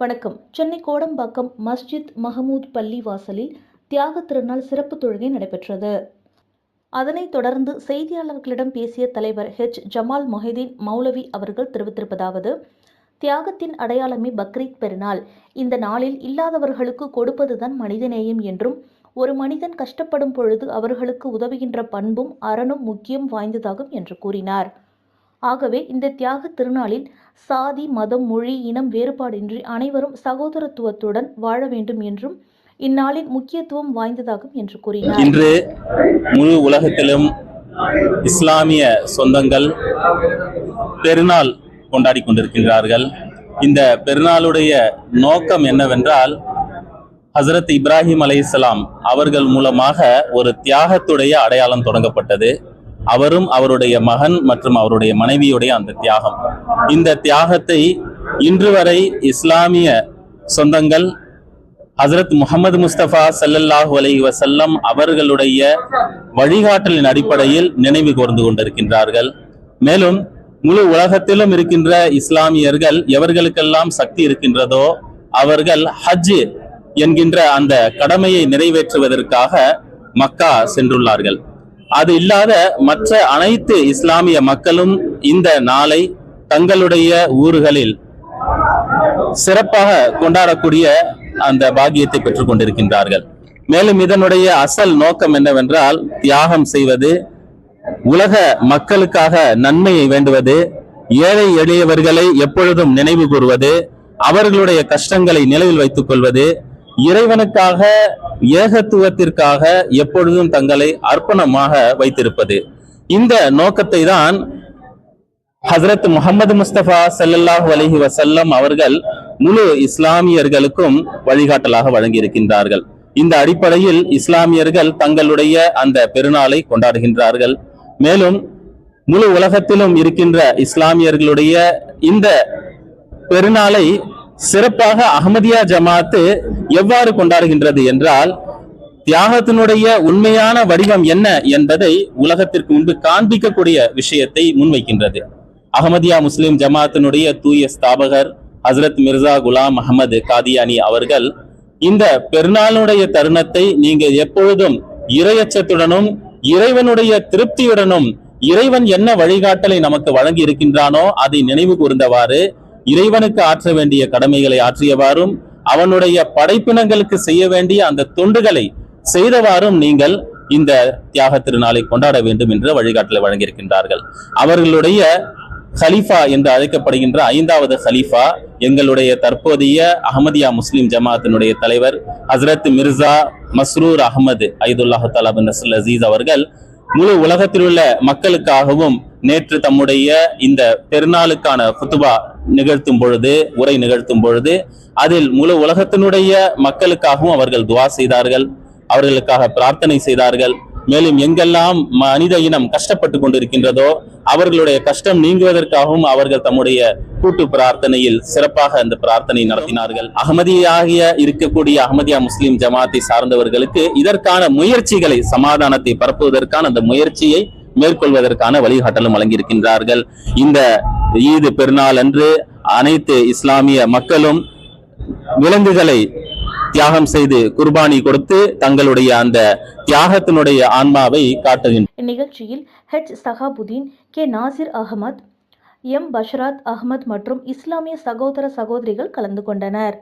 வணக்கம். சென்னை கோடம்பாக்கம் மஸ்ஜித் மஹமூத் பள்ளி வாசலில் தியாக திருநாள் சிறப்பு தொழுகை நடைபெற்றது. அதனைத் தொடர்ந்து செய்தியாளர்களிடம் பேசிய தலைவர் ஹெச். ஜமால் மொஹிதீன் மௌலவி அவர்கள் தெரிவித்திருப்பதாவது தியாகத்தின் அடையாளமே பக்ரீத் பெருநாள். இந்த நாளில் இல்லாதவர்களுக்கு கொடுப்பதுதான் மனிதநேயம் என்றும் ஒரு மனிதன் கஷ்டப்படும் பொழுது அவர்களுக்கு உதவுகின்ற பண்பும் அறனும் முக்கியம் வாய்ந்ததாகும் என்று கூறினார். ஆகவே இந்த தியாக திருநாளில் சாதி மதம் மொழி இனம் வேறுபாடின்றி அனைவரும் சகோதரத்துவத்துடன் வாழ வேண்டும் என்றும் இந்நாளின் முக்கியத்துவம் வாய்ந்ததாகும் என்று கூறினார். இன்று முழு உலகத்திலும் இஸ்லாமிய சொந்தங்கள் பெருநாள் கொண்டாடி கொண்டிருக்கின்றார்கள். இந்த பெருநாளுடைய நோக்கம் என்னவென்றால் ஹசரத் இப்ராஹிம் அலை அவர்கள் மூலமாக ஒரு தியாகத்துடைய அடையாளம் தொடங்கப்பட்டது. அவரும் அவருடைய மகன் மற்றும் அவருடைய மனைவியுடைய அந்த தியாகம். இந்த தியாகத்தை இன்று வரை இஸ்லாமிய சொந்தங்கள் ஹசரத் முகமது முஸ்தபா சல்லல்லாஹு அலைஹி வசல்லம் அவர்களுடைய வழிகாட்டலின் அடிப்படையில் நினைவு கூர்ந்து கொண்டிருக்கின்றார்கள். மேலும் முழு உலகத்திலும் இருக்கின்ற இஸ்லாமியர்கள் எவர்களுக்கெல்லாம் சக்தி இருக்கின்றதோ அவர்கள் ஹஜ் என்கின்ற அந்த கடமையை நிறைவேற்றுவதற்காக மக்கா சென்றுள்ளார்கள். அது இல்லாத மற்ற அனைத்து இஸ்லாமிய மக்களும் இந்த நாளை தங்களுடைய ஊர்களில் சிறப்பாக கொண்டாடக்கூடிய அந்த பாக்கியத்தை பெற்றுக் கொண்டிருக்கின்றார்கள். மேலும் இதனுடைய அசல் நோக்கம் என்னவென்றால் தியாகம் செய்வது உலக மக்களுக்காக நன்மையை வேண்டுவது ஏழை எளியவர்களை எப்பொழுதும் நினைவு கூறுவது அவர்களுடைய கஷ்டங்களை நிலையில் வைத்துக் கொள்வது இறைவனுக்காக ஏகத்துவத்திற்காக எப்பொழுதும் தங்களை அர்ப்பணமாக வைத்திருப்பது. இந்த நோக்கத்தை தான் ஹசரத் முகமது முஸ்தபா சல்லாஹ் அலஹி வசல்லம் அவர்கள் முழு இஸ்லாமியர்களுக்கும் வழிகாட்டலாக வழங்கியிருக்கின்றார்கள். இந்த அடிப்படையில் இஸ்லாமியர்கள் தங்களுடைய அந்த பெருநாளை கொண்டாடுகின்றார்கள். மேலும் முழு உலகத்திலும் இருக்கின்ற இஸ்லாமியர்களுடைய இந்த பெருநாளை சிறப்பாக அகமதியா ஜமாத்து எவ்வாறு கொண்டாடுகின்றது என்றால் தியாகத்தினுடைய உண்மையான வடிவம் என்ன என்பதை உலகத்திற்கு முன்பு காண்பிக்கக்கூடிய விஷயத்தை முன்வைக்கின்றது. அகமதியா முஸ்லிம் ஜமாத்தினுடைய தூய ஸ்தாபகர் ஹசரத் மிர்சா குலாம் அகமது காதியானி அவர்கள் இந்த பெருநாளுடைய தருணத்தை நீங்கள் எப்பொழுதும் இரையச்சத்துடனும் இறைவனுடைய திருப்தியுடனும் இறைவன் என்ன வழிகாட்டலை நமக்கு வழங்கி இருக்கின்றானோ அதை நினைவு கூர்ந்தவாறு இறைவனுக்கு ஆற்ற வேண்டிய கடமைகளை ஆற்றியவாறும் அவனுடைய படைப்பினங்களுக்கு செய்ய வேண்டிய அந்த தொண்டுகளை செய்தவாறும் நீங்கள் இந்த தியாக திருநாளை கொண்டாட வேண்டும் என்ற வழிகாட்டலை வழங்கியிருக்கின்றார்கள். அவர்களுடைய ஹலீஃபா என்று அழைக்கப்படுகின்ற ஐந்தாவது ஹலீஃபா எங்களுடைய தற்போதைய அகமதியா முஸ்லிம் ஜமாத்தினுடைய தலைவர் ஹசரத் மிர்சா மஸ்ரூர் அகமது ஐதுல்லாஹு தலாபின் நசுல் அசீஸ் அவர்கள் முழு உலகத்தில் உள்ள மக்களுக்காகவும் நேற்று தம்முடைய இந்த பெருநாளுக்கான குத்துபா நிகழ்த்தும் பொழுது உரை நிகழ்த்தும் பொழுது அதில் முழு உலகத்தினுடைய மக்களுக்காகவும் அவர்கள் துவா செய்தார்கள். அவர்களுக்காக பிரார்த்தனை செய்தார்கள். மேலும் எங்கெல்லாம் மனித இனம் கஷ்டப்பட்டு கொண்டிருக்கின்றதோ அவர்களுடைய கஷ்டம் நீங்குவதற்காகவும் அவர்கள் தம்முடைய கூட்டு பிரார்த்தனையில் சிறப்பாக அந்த பிரார்த்தனை நடத்தினார்கள். அகமதியாகிய இருக்கக்கூடிய அகமதியா முஸ்லிம் ஜமாத்தை சார்ந்தவர்களுக்கு இதற்கான முயற்சிகளை சமாதானத்தை பரப்புவதற்கான அந்த முயற்சியை மேற்கொள்வதற்கான வழிகாட்டலும் வழங்கியிருக்கின்றார்கள். இந்த ஈது பெருநாள் அன்று அனைத்து இஸ்லாமிய மக்களும் விலங்குகளை தியாகம் செய்து குர்பானி கொடுத்து தங்களுடைய அந்த தியாகத்தினுடைய ஆன்மாவை காட்டுகின்றனர் இந்நிகழ்ச்சியில் H Shahabuddin K Nasir Ahmed M Bashrat Ahmed மற்றும் இஸ்லாமிய சகோதர சகோதரிகள் கலந்து கொண்டனர்.